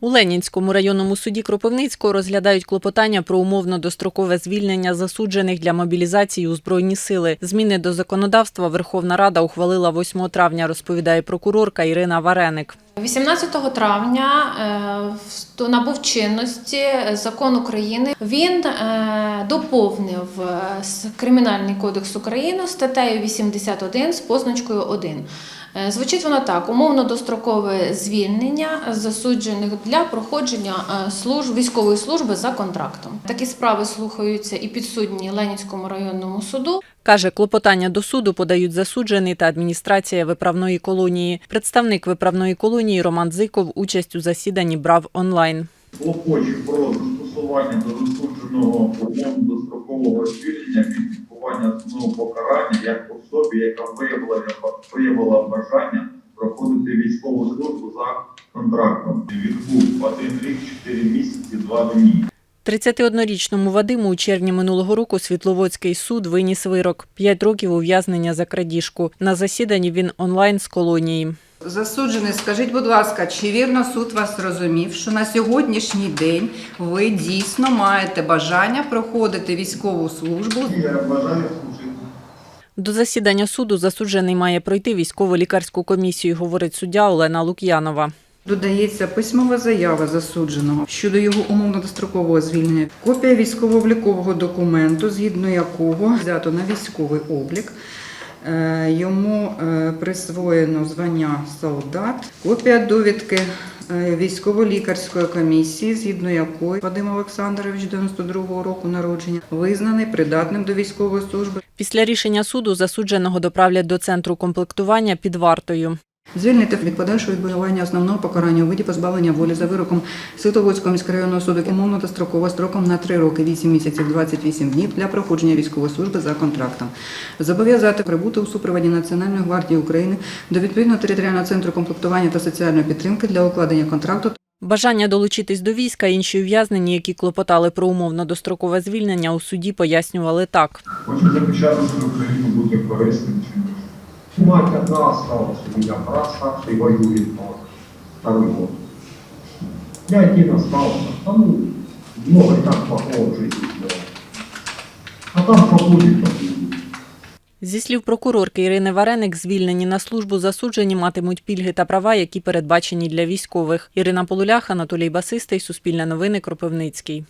У Ленінському районному суді Кропивницького розглядають клопотання про умовно дострокове звільнення засуджених для мобілізації у збройні сили. Зміни до законодавства Верховна Рада ухвалила 8 травня, розповідає прокурорка Ірина Вареник. 18 травня е, набув чинності закон України. Він е, доповнив е, Кримінальний кодекс України статтею 81 з позначкою 1. Е, Звучить воно так: умовно дострокове звільнення засуджених для проходження служб військової служби за контрактом. Такі справи слухаються і підсудні Ленінському районному суду. Каже, клопотання до суду подають засуджений та адміністрація виправної колонії. Представник виправної колонії Роман Зиков участь у засіданні брав онлайн. клопочі про застосування до засудженого умовно дострокового звільнення від відбування основного покарання як особі, яка виявила, виявила бажання проходити військову службу за контрактом. Відбув один рік, чотири місяці, два дні. 31-річному Вадиму у червні минулого року Світловодський суд виніс вирок – 5 років ув'язнення за крадіжку. На засіданні він онлайн з колонії. Засуджений, скажіть, будь ласка, чи вірно суд вас зрозумів, що на сьогоднішній день ви дійсно маєте бажання проходити військову службу? Я бажаю служити. До засідання суду засуджений має пройти військово-лікарську комісію, говорить суддя Олена Лук'янова. Додається письмова заява засудженого щодо його умовно-дострокового звільнення, копія військово-облікового документу, згідно якого взято на військовий облік. Е, Йому е, присвоєно звання солдат, копія довідки е, військово-лікарської комісії, згідно якої Вадим Олександрович 92-го року народження визнаний придатним до військової служби. Після рішення суду засудженого доправлять до центру комплектування під вартою. Звільнити від подальшого відбування основного покарання у виді позбавлення волі за вироком Світловодського міськрайонного суду умовно та строково строком на 3 роки 8 місяців 28 днів для проходження військової служби за контрактом. Зобов'язати прибути у супроводі Національної гвардії України до відповідного територіального центру комплектування та соціальної підтримки для укладення контракту Бажання долучитись до війська інші ув'язнені, які клопотали про умовно дострокове звільнення, у суді пояснювали так. Хочу захищати свою країну, бути корисним. Мать одна осталась, у меня брат старший воюет, вот, второй год. Я один остался, там ну, много так плохого жизни сделал. А там что будет, то будет. Зі слів прокурорки Ірини Вареник, звільнені на службу засуджені матимуть пільги та права, які передбачені для військових. Ірина Полулях, Анатолій Басистий, Суспільне новини, Кропивницький.